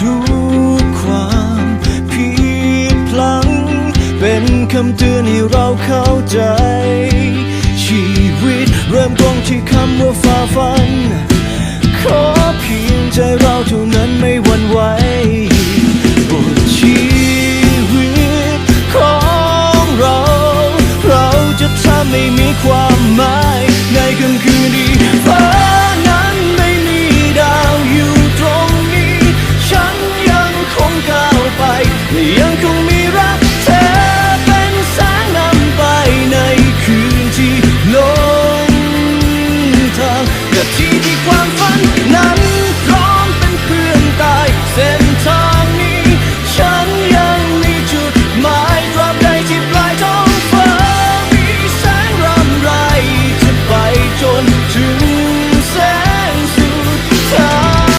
ทุกความผิดพลังเป็นคำเตือนให้เราเข้าใจ ชีวิตเริ่มต้นที่คำว่าฝ่าฟัน ขอเพียงใจเราเท่านั้นไม่หวั่นไหวบทชีวิตของเรา เราจะทำให้มีความหมายในค่ำคืนนี้ 你光。